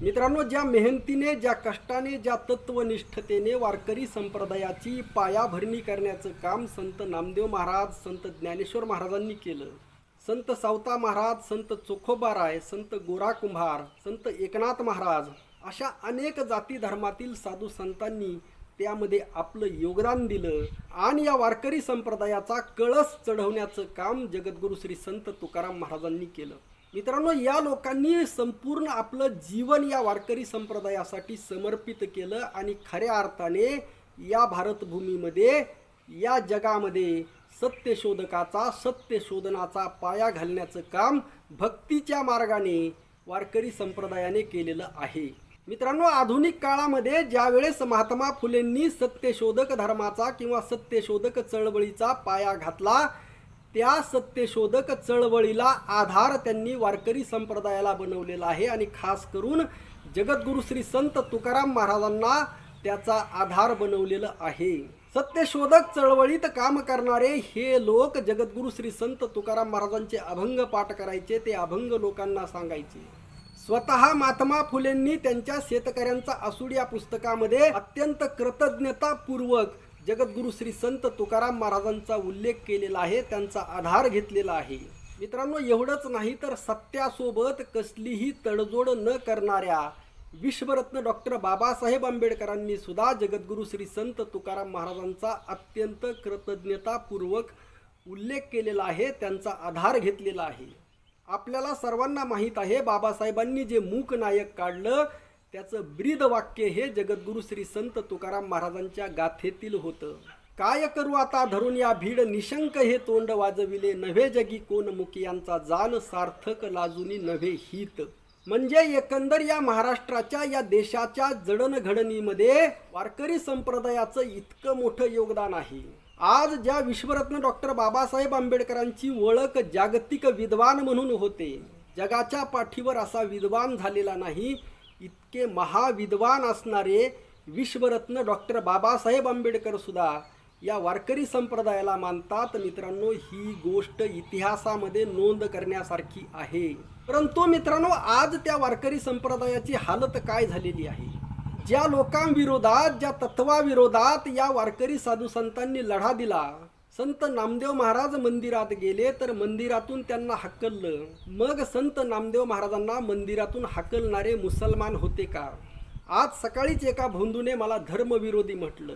मित्रांनो ज्या मेहनतीने ज्या कष्टाने ज्या तत्वनिष्ठतेने वारकरी संप्रदायाची पायाभरणी करण्याचं काम संत नामदेव महाराज संत ज्ञानेश्वर महाराजांनी केलं. संत सावता महाराज संत चोखोबाराय संत गोरा कुंभार संत एकनाथ महाराज अशा अनेक जाती धर्मातील साधू संतांनी त्यामध्ये आपलं योगदान दिलं आणि या वारकरी संप्रदायाचा कळस चढवण्याचं काम जगद्गुरू श्री संत तुकाराम महाराजांनी केलं. मित्रांनो या लोकांनी संपूर्ण आपलं जीवन या वारकरी संप्रदायासाठी समर्पित केलं आणि खऱ्या अर्थाने या भारतभूमीमध्ये या जगामध्ये सत्यशोधकाचा सत्यशोधनाचा पाया घालण्याचं काम भक्तीच्या मार्गाने वारकरी संप्रदायाने केलेलं आहे. मित्रांनो आधुनिक काळामध्ये ज्यावेळेस महात्मा फुलेंनी सत्यशोधक धर्माचा किंवा सत्यशोधक चळवळीचा पाया घातला त्या सत्यशोधक चळवळीला आधार त्यांनी वारकरी संप्रदायाला बनवलेला आहे. आणि खास करून जगद्गुरु श्री संत तुकाराम महाराजांना त्याचा आधार बनवलेलं आहे. सत्यशोधक चळवळीत काम करणारे हे लोक जगद्गुरु श्री संत तुकाराम महाराजांचे अभंग पाठ करायचे ते अभंग लोकांना सांगायचे. स्वतः महात्मा फुलेंनी त्यांच्या शेतकऱ्यांचा असूड या पुस्तकामध्ये अत्यंत कृतज्ञतापूर्वक जगद्गुरू श्री संत तुकाराम महाराजांचा उल्लेख केलेला आहे त्यांचा आधार घेतलेला आहे. मित्रांनो एवढंच नाही तर सत्यासोबत कसलीही तडजोड न करणाऱ्या विश्वरत्न डॉक्टर बाबासाहेब आंबेडकरांनी सुद्धा जगद्गुरू श्री संत तुकाराम महाराजांचा अत्यंत कृतज्ञतापूर्वक उल्लेख केलेला आहे त्यांचा आधार घेतलेला आहे. आपल्याला सर्वांना माहीत आहे बाबासाहेबांनी जे मूक नायक काढलं त्याचं ब्रीद वाक्य हे जगद्गुरू श्री संत तुकाराम महाराजांच्या गाथेतील होतं. काय करू आता धरून या भीड निशंक हे तोंड वाजविले नव्हे जगी कोण मुखियांचा यांचा जाण सार्थक लाजुनी नव्हे हित. म्हणजे एकंदर या महाराष्ट्राच्या या देशाच्या जडणघडणीमध्ये वारकरी संप्रदायाचं इतकं मोठं योगदान आहे. आज ज्या विश्वरत्न डॉक्टर बाबासाहेब आंबेडकरांची ओळख जागतिक विद्वान म्हणून होते जगाच्या पाठीवर असा विद्वान झालेला नाही इतके महाविद्वान असणारे विश्वरत्न डॉक्टर बाबासाहेब आंबेडकरसुद्धा या वारकरी संप्रदायाला मानतात. मित्रांनो ही गोष्ट इतिहासामध्ये नोंद करण्यासारखी आहे. परंतु मित्रांनो आज त्या वारकरी संप्रदायाची हालत काय झालेली आहे? ज्या लोकांविरोधात ज्या तत्वाविरोधात या वारकरी साधू संतांनी लढा दिला संत नामदेव महाराज मंदिरात गेले तर मंदिरातून त्यांना हकललं. मग संत नामदेव महाराजांना मंदिरातून हकलणारे मुसलमान होते का? आज सकाळीच एका भोंदूने मला धर्मविरोधी म्हटलं.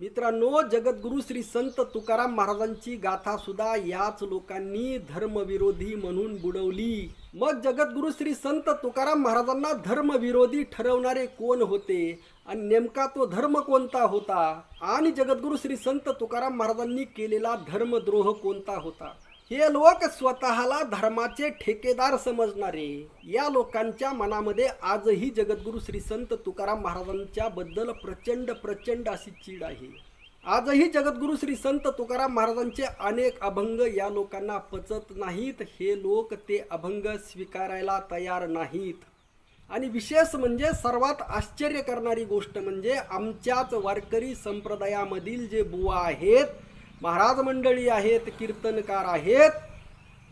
मित्रांनो जगद्गुरू श्री संत तुकाराम महाराजांची गाथा सुद्धा याच लोकांनी धर्मविरोधी म्हणून बुडवली. मग जगद्गुरू श्री संत तुकाराम महाराजांना धर्मविरोधी ठरवणारे कोण होते? आणि नेमका तो धर्म कोणता होता? आणि जगद्गुरू श्री संत तुकाराम महाराजांनी केलेला धर्मद्रोह कोणता होता? हे लोक स्वतःला धर्माचे ठेकेदार समजणारे. या लोकांच्या मनामध्ये आजही जगद्गुरू श्री संत तुकाराम महाराजांच्या बद्दल प्रचंड प्रचंड अशी चीड आहे. आजही जगद्गुरू श्री संत तुकाराम महाराजांचे अनेक अभंग या लोकांना पचत नाहीत. हे लोक ते अभंग स्वीकारायला तयार नाहीत. आणि विशेष म्हणजे सर्वात आश्चर्य करणारी गोष्ट म्हणजे आमच्याच वारकरी संप्रदायामधील जे बुवा आहेत महाराज मंडळी आहेत कीर्तनकार आहेत.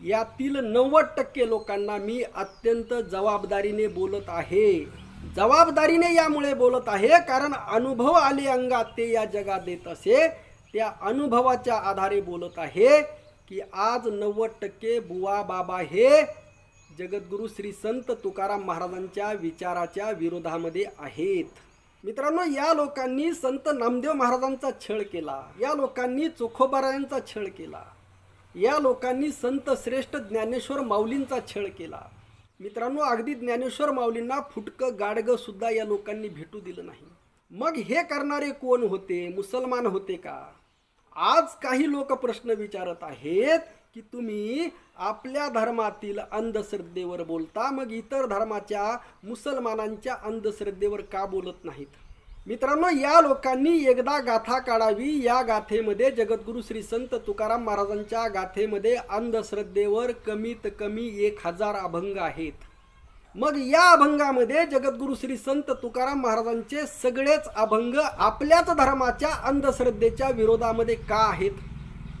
यातील नव्वद टक्के लोकांना मी अत्यंत जबाबदारीने बोलत आहे. जबाबदारीने यामुळे बोलत आहे कारण अनुभव आले अंगात ते या जगात देत असे. त्या अनुभवाच्या आधारे बोलत आहे की आज नव्वद टक्के बुवा बाबा हे जगद्गुरू श्री संत तुकाराम महाराजांच्या विचाराच्या विरोधामध्ये आहेत. मित्रांनो या लोकांनी संत नामदेव महाराजांचा छळ केला. या लोकांनी चोखोबारायांचा छळ केला. या लोकांनी संत श्रेष्ठ ज्ञानेश्वर माऊलींचा छळ केला. मित्रांनो अगदी ज्ञानेश्वर माऊलींना फुटकं गाडगं सुद्धा या लोकांनी भेटू दिलं नाही. मग हे करणारे कोण होते? मुसलमान होते का? आज काही लोक प्रश्न विचारत आहेत की तुम्ही आपल्या धर्मातील अंधश्रद्धेवर बोलता मग इतर धर्माच्या मुसलमानांच्या अंधश्रद्धेवर का बोलत नाहीत? मित्रांनो या लोकांनी एकदा गाथा काढावी. या गाथेमध्ये जगद्गुरू श्री संत तुकाराम महाराजांच्या गाथेमध्ये अंधश्रद्धेवर कमीत कमी एक हजार अभंग आहेत. मग या अभंगामध्ये जगद्गुरू श्री संत तुकाराम महाराजांचे सगळेच अभंग आपल्याच धर्माच्या अंधश्रद्धेच्या विरोधामध्ये का आहेत?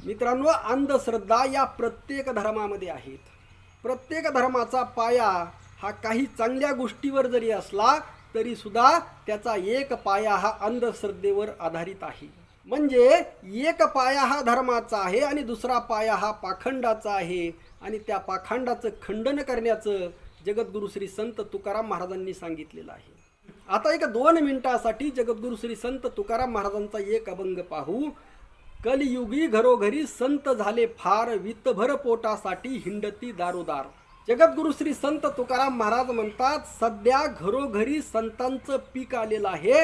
मित्रांनो अंधश्रद्धा या प्रत्येक धर्मामध्ये आहेत. प्रत्येक धर्माचा पाया हा काही चांगल्या गोष्टीवर जरी असला तरीसुद्धा त्याचा एक पाया हा अंधश्रद्धेवर आधारित आहे. म्हणजे एक पाया हा धर्माचा आहे आणि दुसरा पाया हा पाखंडाचा आहे. आणि त्या पाखंडाचं खंडन करण्याचं जगद्गुरु श्री संत तुकाराम महाराजांनी सांगितलेलं आहे. आता एक दोन मिनिटासाठी जगद्गुरु श्री संत तुकाराम महाराजांचा एक अभंग पाहू. कलियुगी घरोघरी संत झाले फार वित्तभर पोटासाठी हिंडती दारोदार. जगद्गुरु श्री संत तुकाराम महाराज म्हणतात सध्या घरोघरी संतांचं पीक आलेलं आहे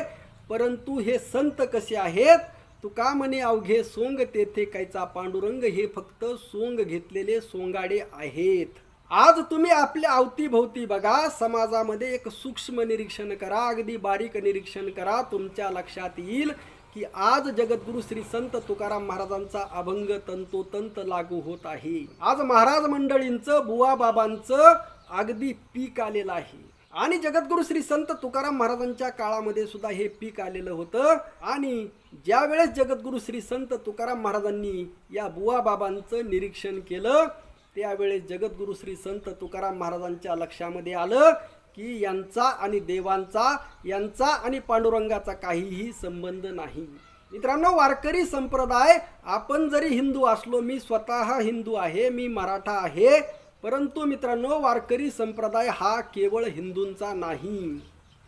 परंतु हे संत कसे आहेत? तुका म्हणे अवघे सोंग तेथे कायचा पांडुरंग हे फक्त सोंग घेतलेले सोंगाडे आहेत. आज तुम्ही आपल्या अवतीभोवती बघा समाजामध्ये एक सूक्ष्म निरीक्षण करा अगदी बारीक निरीक्षण करा तुमच्या लक्षात येईल की आज जगद्गुरु श्री संत तुकाराम महाराजांचा अभंग तंतोतंत लागू होत आहे. आज महाराज मंडळींचं बुवा बाबांचं अगदी पीक आलेलं आहे. आणि जगद्गुरु श्री संत तुकाराम महाराजांच्या काळामध्ये सुद्धा हे पीक आलेलं होतं. आणि ज्यावेळेस जगद्गुरु श्री संत तुकाराम महाराजांनी या बुवा बाबांचं निरीक्षण केलं त्यावेळेस जगद्गुरु श्री संत तुकाराम महाराजांच्या लक्षामध्ये आलं की यांचा आणि देवांचा यांचा आणि पांडुरंगाचा काहीही संबंध नाही. मित्रांनो वारकरी संप्रदाय आपण जरी हिंदू असलो मी स्वतः हिंदू आहे मी मराठा आहे परंतु मित्रांनो वारकरी संप्रदाय हा केवळ हिंदूंचा नाही.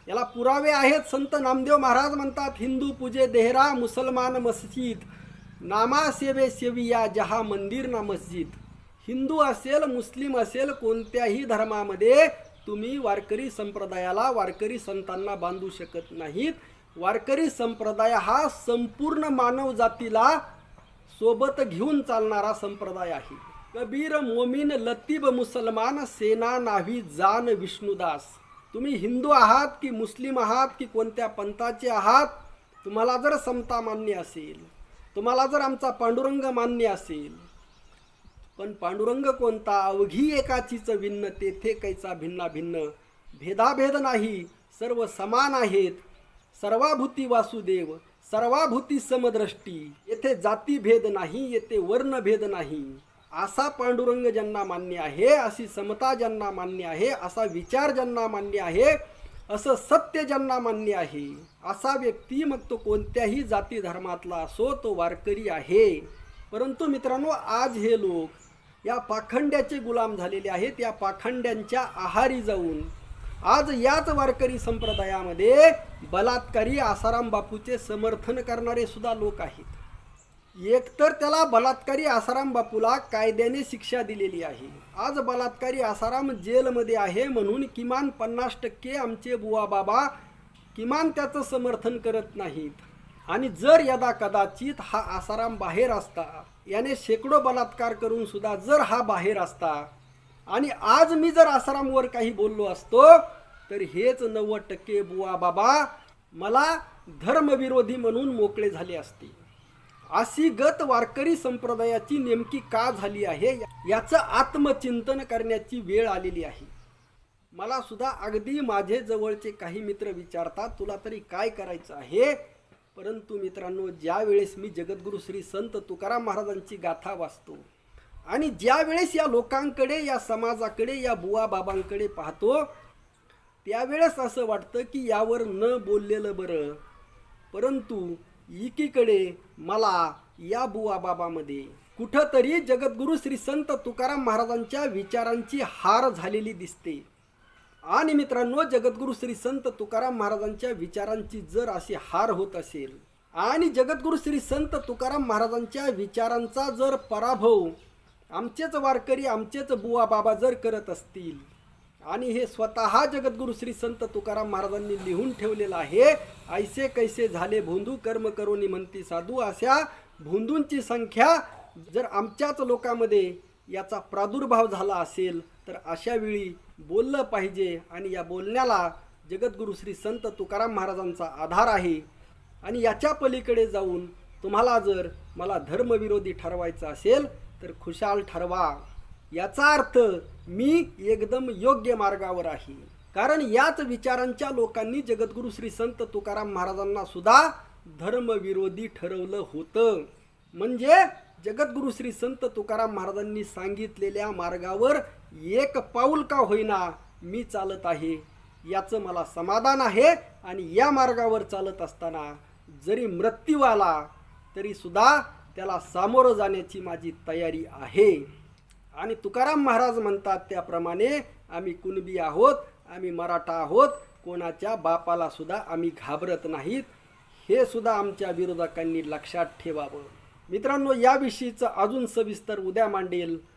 याला पुरावे आहेत. संत नामदेव महाराज म्हणतात हिंदू पूजे देहरा मुसलमान मस्जिद नामा सेवे सेविया जहा मंदिर ना मस्जिद. हिंदू असेल मुस्लिम असेल कोणत्याही धर्मामध्ये तुम्ही वारकरी संप्रदायाला वारकरी संतांना बांधू शकत नाहीत. वारकरी संप्रदाय हा संपूर्ण मानव जातीला सोबत घेऊन चालणारा संप्रदाय आहे. कबीर मोमीन लतीब मुसलमान सेना नावी जान विष्णुदास. तुम्ही हिंदू आहात की मुस्लिम आहात की कोणत्या पंथाचे आहात? तुम्हाला जर समता मान्य असेल तुम्हाला जर आमचा पांडुरंग मान्य असेल पण पांडुरंग कोणता? अवघी एकाचीच भिन्न तेथे कैचा भिन्ना भिन्न भेदाभेद नाही सर्व समान आहेत. सर्वाभूती वासुदेव सर्वाभूती समदृष्टी येथे जातीभेद नाही येथे वर्णभेद नाही. असा पांडुरंग ज्यांना मान्य आहे अशी समता ज्यांना मान्य आहे असा विचार ज्यांना मान्य आहे असं सत्य ज्यांना मान्य आहे. असा व्यक्ती मग तो कोणत्याही जाती धर्मातला असो तो वारकरी आहे. परंतु मित्रांनो आज हे लोक या पाखंड्याचे गुलाम झालेले आहेत या पाखंड्यांच्या आहारी जाऊन. आज याच वारकरी संप्रदायामध्ये बलात्कारी आसाराम बापूचे समर्थन करणारे सुद्धा लोक आहेत. एकतर त्याला बलात्कारी आसाराम बापूला कायद्याने शिक्षा दिलेली आहे. आज बलात्कारी आसाराम जेलमध्ये आहे म्हणून किमान पन्नास टक्के आमचे बुवा बाबा किमान त्याचं समर्थन करत नाहीत. आणि जर यदा कदाचित हा आसाराम बाहेर असता याने शेकडो बलात्कार करून सुद्धा जर हा बाहेर असता आणि आज मी जर आसारामवर काही बोललो असतो तर हेच नव्वद टक्के बुवा बाबा मला धर्मविरोधी म्हणून मोकळे झाले असते. अशी गत वारकरी संप्रदायाची नेमकी का झाली आहे याचं आत्मचिंतन करण्याची वेळ आलेली आहे. मला सुद्धा अगदी माझे जवळचे काही मित्र विचारतात तुला तरी काय करायचं आहे? परंतु मित्रांनो ज्यावेळेस मी जगद्गुरु श्री संत तुकाराम महाराजांची गाथा वाचतो आणि ज्यावेळेस या लोकांकडे या समाजाकडे या बुवा बाबांकडे पाहतो त्यावेळेस असं वाटतं की यावर न बोललेलं बरं. परंतु एकीकडे मला या बुवा बाबामध्ये कुठंतरी जगद्गुरु श्री संत तुकाराम महाराजांच्या विचारांची हार झालेली दिसते. आणि मित्रांनो जगद्गुरु श्री संत तुकाराम महाराजांच्या विचारांची जर अशी हार होत असेल आणि जगद्गुरु श्री संत तुकाराम महाराजांच्या विचारांचा जर पराभव आमचेच वारकरी आमचेच बुवा बाबा जर करत असतील आणि हे स्वतः जगद्गुरु श्री संत तुकाराम महाराजांनी लिहून ठेवलेलं आहे ऐसे कैसे झाले भोंदू कर्म करोनी म्हणती साधू अशा भोंदूंची संख्या जर आमच्याच लोकांमध्ये याचा प्रादुर्भाव झाला असेल तर अशा वेळी बोललं पाहिजे आणि या बोलण्याला जगद्गुरु श्री संत तुकाराम महाराजांचा आधार आहे. आणि याच्या पलीकडे जाऊन तुम्हाला जर मला धर्मविरोधी ठरवायचं असेल तर खुशाल ठरवा. याचा अर्थ मी एकदम योग्य मार्गावर आहे. कारण याच विचारांच्या लोकांनी जगद्गुरु श्री संत तुकाराम महाराजांना सुद्धा धर्मविरोधी ठरवलं होतं. म्हणजे जगद्गुरु श्री संत तुकाराम महाराजांनी सांगितलेल्या मार्गावर एक पाऊल का होईना मी चालत आहे. याचं मला समाधान आहे आणि या मार्गावर चालत असताना जरी मृत्यू आला तरीसुद्धा त्याला सामोरं जाण्याची माझी तयारी आहे. आणि तुकाराम महाराज म्हणतात त्याप्रमाणे आम्ही कुणबी आहोत आम्ही मराठा आहोत कोणाच्या बापाला सुद्धा आम्ही घाबरत नाहीत. हे सुद्धा आमच्या विरोधकांनी लक्षात ठेवावं. मित्रांनो याविषयीचं अजून सविस्तर उद्या मांडेल.